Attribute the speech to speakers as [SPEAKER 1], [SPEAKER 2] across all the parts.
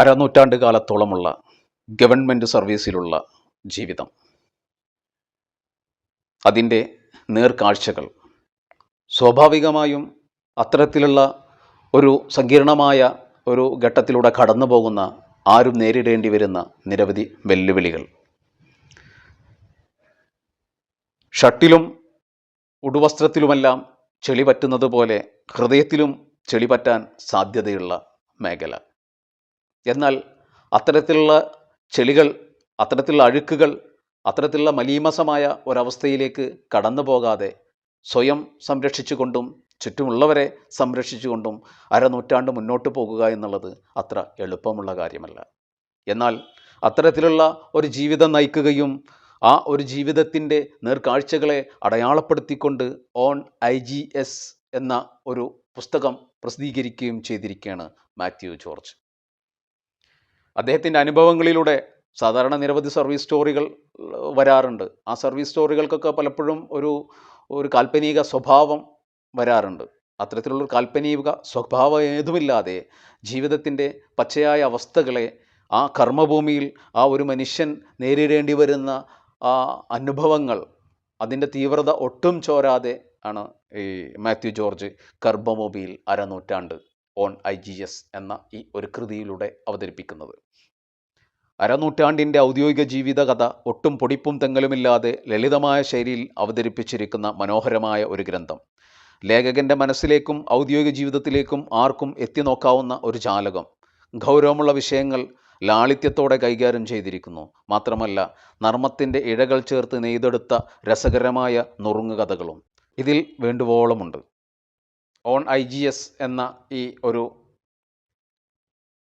[SPEAKER 1] അരനൂറ്റാണ്ട് കാലത്തോളമുള്ള government സർവീസിലുള്ള ജീവിതം. അതിന്റെ നേർക്കാഴ്ചകൾ. സ്വാഭാവികമായും അത്തരത്തിലുള്ള ഒരു സങ്കീർണമായ ഒരു ഘട്ടത്തിലൂടെ കടന്നു പോകുന്ന ആരും നേരിടേണ്ടി വരുന്ന നിരവധി വെല്ലുവിളികൾ. ഷട്ടിലും ഉടുവസ്ത്രത്തിലുമെല്ലാം ചെളി പറ്റുന്നത് പോലെ ഹൃദയത്തിലും ചെളി പറ്റാൻ സാധ്യതയുള്ള മേഖല. എന്നാൽ അത്തരത്തിലുള്ള ചെളികൾ അത്തരത്തിലുള്ള അഴുക്കുകൾ അത്തരത്തിലുള്ള മലീമസമായ ഒരവസ്ഥയിലേക്ക് കടന്നു പോകാതെ സ്വയം സംരക്ഷിച്ചുകൊണ്ടും ചുറ്റുമുള്ളവരെ സംരക്ഷിച്ചുകൊണ്ടും അരനൂറ്റാണ്ട് മുന്നോട്ട് പോകുക എന്നുള്ളത് അത്ര എളുപ്പമുള്ള കാര്യമല്ല. എന്നാൽ അത്തരത്തിലുള്ള ഒരു ജീവിതം നയിക്കുകയും ആ ഒരു ജീവിതത്തിന്റെ നേർക്കാഴ്ചകളെ അടയാളപ്പെടുത്തിക്കൊണ്ട് ഓൺ ഐ ജി എസ് എന്ന ഒരു പുസ്തകം പ്രസിദ്ധീകരിക്കുകയും ചെയ്തിരിക്കുകയാണ് മാത്യു ജോർജ്. അദ്ദേഹത്തിന്റെ അനുഭവങ്ങളിലൂടെ സാധാരണ നിരവധി സർവീസ് സ്റ്റോറികൾ വരാറുണ്ട്. ആ സർവീസ് സ്റ്റോറികൾക്കൊക്കെ പലപ്പോഴും ഒരു ഒരു കാൽപ്പനിക സ്വഭാവം വരാറുണ്ട്. അത്തരത്തിലുള്ള ഒരു കാൽപ്പനിക സ്വഭാവം ഏതുമില്ലാതെ ജീവിതത്തിന്റെ പച്ചയായ അവസ്ഥകളെ ആ കർമ്മഭൂമിയിൽ ആ ഒരു മനുഷ്യൻ നേരിടേണ്ടി വരുന്ന ആ അനുഭവങ്ങൾ അതിന്റെ തീവ്രത ഒട്ടും ചോരാതെ ആണ് ഈ മാത്യു ജോർജ് കർമ്മഭൂമിയിൽ അരനൂറ്റാണ്ട് ഓൺ ഐ ജി എസ് എന്ന ഈ ഒരു കൃതിയിലൂടെ അവതരിപ്പിക്കുന്നത്. അരനൂറ്റാണ്ടിന്റെ ഔദ്യോഗിക ജീവിത കഥ ഒട്ടും പൊടിപ്പും തെങ്ങലുമില്ലാതെ ലളിതമായ ശൈലിയിൽ അവതരിപ്പിച്ചിരിക്കുന്ന മനോഹരമായ ഒരു ഗ്രന്ഥം. ലേഖകന്റെ മനസ്സിലേക്കും ഔദ്യോഗിക ജീവിതത്തിലേക്കും ആർക്കും എത്തി നോക്കാവുന്ന ഒരു ജാലകം. ഗൗരവമുള്ള വിഷയങ്ങൾ ലാളിത്യത്തോടെ കൈകാര്യം ചെയ്തിരിക്കുന്നു. മാത്രമല്ല നർമ്മത്തിന്റെ ഇഴകൾ ചേർത്ത് നെയ്തെടുത്ത രസകരമായ നുറുങ്ങുകഥകളും ഇതിൽ വേണ്ടുവോളമുണ്ട്. ഓൺ ഐ ജി എസ് എന്ന ഈ ഒരു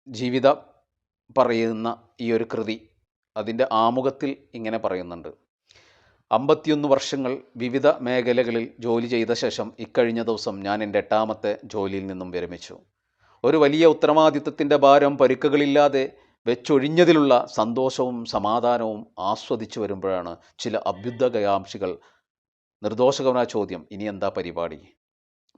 [SPEAKER 1] ജീവിത പറയുന്ന ഈ ഒരു കൃതി അതിന്റെ ആമുഖത്തിൽ ഇങ്ങനെ പറയുന്നുണ്ട്. അമ്പത്തിയൊന്ന് വർഷങ്ങൾ വിവിധ മേഖലകളിൽ ജോലി ചെയ്ത ശേഷം ഇക്കഴിഞ്ഞ ദിവസം ഞാൻ എന്റെ എട്ടാമത്തെ ജോലിയിൽ നിന്നും വിരമിച്ചു. ഒരു വലിയ ഉത്തരവാദിത്തത്തിന്റെ ഭാരം പരുക്കുകളില്ലാതെ വെച്ചൊഴിഞ്ഞതിലുള്ള സന്തോഷവും സമാധാനവും ആസ്വദിച്ചു വരുമ്പോഴാണ് ചില അഭ്യുദ്ധകയാംശികൾ നിർദോഷകമായ ചോദ്യം ഇനി എന്താ പരിപാടി?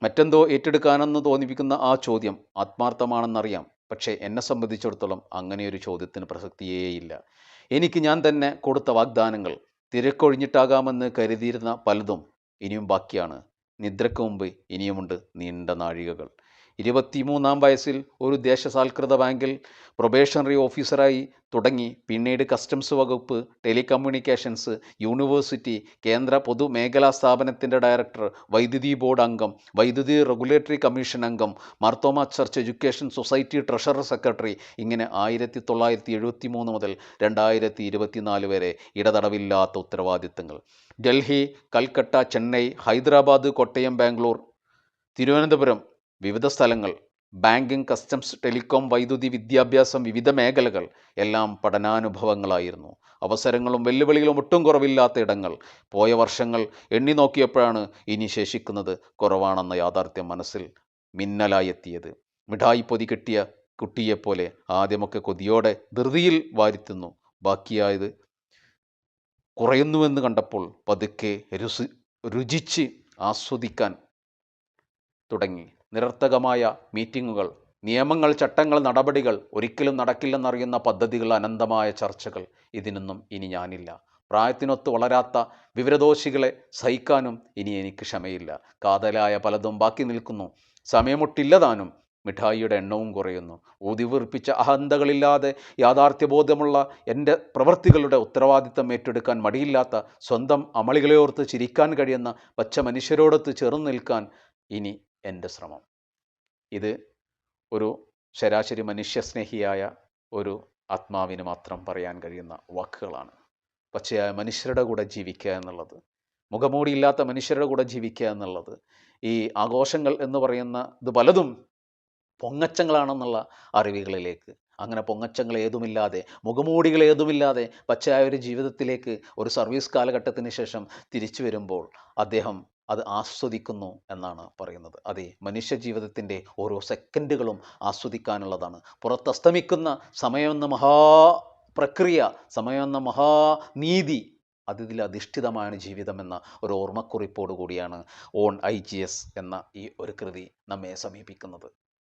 [SPEAKER 1] മറ്റെന്തോ ഏറ്റെടുക്കാനെന്ന് തോന്നിപ്പിക്കുന്ന ആ ചോദ്യം ആത്മാർത്ഥമാണെന്നറിയാം. പക്ഷേ എന്നെ സംബന്ധിച്ചിടത്തോളം അങ്ങനെയൊരു ചോദ്യത്തിന് പ്രസക്തിയേയില്ല. എനിക്ക് ഞാൻ തന്നെ കൊടുത്ത വാഗ്ദാനങ്ങൾ തിരക്കൊഴിഞ്ഞിട്ടാകാമെന്ന് കരുതിയിരുന്ന പലതും ഇനിയും ബാക്കിയാണ്. നിദ്രക്ക് മുമ്പ് ഇനിയുമുണ്ട് നീണ്ട നാഴികകൾ. ഇരുപത്തിമൂന്നാം വയസ്സിൽ ഒരു ദേശസാൽകൃത ബാങ്കിൽ പ്രൊബേഷണറി ഓഫീസറായി തുടങ്ങി. പിന്നീട് കസ്റ്റംസ് വകുപ്പ് ടെലികമ്മ്യൂണിക്കേഷൻസ് യൂണിവേഴ്സിറ്റി കേന്ദ്ര പൊതുമേഖലാ സ്ഥാപനത്തിന്റെ ഡയറക്ടർ വൈദ്യുതി ബോർഡ് അംഗം വൈദ്യുതി റെഗുലേറ്ററി കമ്മീഷൻ അംഗം Marthoma Church Education Society treasurer secretary ഇങ്ങനെ ആയിരത്തി തൊള്ളായിരത്തി എഴുപത്തി മൂന്ന് മുതൽ രണ്ടായിരത്തി ഇരുപത്തിനാല് വരെ ഇടതടവില്ലാത്ത ഉത്തരവാദിത്തങ്ങൾ. ഡൽഹി കൽക്കട്ട ചെന്നൈ ഹൈദരാബാദ് കോട്ടയം ബാംഗ്ലൂർ തിരുവനന്തപുരം വിവിധ സ്ഥലങ്ങൾ ബാങ്കിംഗ് കസ്റ്റംസ് ടെലികോം വൈദ്യുതി വിദ്യാഭ്യാസം വിവിധ മേഖലകൾ എല്ലാം പഠനാനുഭവങ്ങളായിരുന്നു. അവസരങ്ങളും വെല്ലുവിളികളും ഒട്ടും കുറവില്ലാത്ത ഇടങ്ങൾ. പോയ വർഷങ്ങൾ എണ്ണി നോക്കിയപ്പോഴാണ് ഇനി ശേഷിക്കുന്നത് കുറവാണെന്ന യാഥാർത്ഥ്യം മനസ്സിൽ മിന്നലായി എത്തിയത് മിഠായി പൊതി കിട്ടിയ കുട്ടിയെപ്പോലെ ആദ്യമൊക്കെ കൊതിയോടെ ധൃതിയിൽ വാരിത്തുന്നു. ബാക്കിയായത് കുറയുന്നുവെന്ന് കണ്ടപ്പോൾ പതുക്കെ രുചി രുചിച്ച് ആസ്വദിക്കാൻ തുടങ്ങി. നിരർത്ഥകമായ മീറ്റിങ്ങുകൾ നിയമങ്ങൾ ചട്ടങ്ങൾ നടപടികൾ ഒരിക്കലും നടക്കില്ലെന്നറിയുന്ന പദ്ധതികൾ അനന്തമായ ചർച്ചകൾ. ഇതിനൊന്നും ഇനി ഞാനില്ല. പ്രായത്തിനൊത്ത് വളരാത്ത വിവരദോഷികളെ സഹിക്കാനും ഇനി എനിക്ക് ക്ഷമയില്ല. കാതലായ പലതും ബാക്കി നിൽക്കുന്നു. സമയമൊട്ടില്ലതാനും മിഠായിയുടെ എണ്ണവും കുറയുന്നു. ഊതിവീർപ്പിച്ച അഹന്തകളില്ലാതെ യാഥാർത്ഥ്യബോധമുള്ള എന്റെ പ്രവൃത്തികളുടെ ഉത്തരവാദിത്തം ഏറ്റെടുക്കാൻ മടിയില്ലാത്ത സ്വന്തം അമളികളെയോർത്ത് ചിരിക്കാൻ കഴിയുന്ന പച്ച മനുഷ്യരോടൊത്ത് ചേർന്ന് നിൽക്കാൻ ഇനി എന്റെ ശ്രമം. ഇത് ഒരു ശരാശരി മനുഷ്യസ്നേഹിയായ ഒരു ആത്മാവിന് മാത്രം പറയാൻ കഴിയുന്ന വാക്കുകളാണ്. പച്ചയായ മനുഷ്യരുടെ കൂടെ ജീവിക്കുക എന്നുള്ളത് മുഖമൂടിയില്ലാത്ത മനുഷ്യരുടെ കൂടെ ജീവിക്കുക എന്നുള്ളത് ഈ ആഘോഷങ്ങൾ എന്ന് പറയുന്ന ഇത് പലതും പൊങ്ങച്ചങ്ങളാണെന്നുള്ള അറിവുകളിലേക്ക് അങ്ങനെ പൊങ്ങച്ചങ്ങൾ ഏതുമില്ലാതെ മുഖമൂടികൾ ഏതുമില്ലാതെ പച്ചയായ ഒരു ജീവിതത്തിലേക്ക് ഒരു സർവീസ് കാലഘട്ടത്തിന് ശേഷം തിരിച്ചു വരുമ്പോൾ അദ്ദേഹം അത് ആസ്വദിക്കുന്നു എന്നാണ് പറയുന്നത്. അതെ മനുഷ്യ ജീവിതത്തിന്റെ ഓരോ സെക്കൻഡുകളും ആസ്വദിക്കാനുള്ളതാണ്. പുറത്തസ്തമിക്കുന്ന സമയമെന്ന മഹാ പ്രക്രിയ സമയമെന്ന മഹാനീതി അതിൽ അധിഷ്ഠിതമാണ് ജീവിതം എന്ന ഒരു ഓർമ്മക്കുറിപ്പോടുകൂടിയാണ് ഓൺ ഐ ജി എസ് എന്ന ഈ ഒരു കൃതി നമ്മെ സമീപിക്കുന്നത്.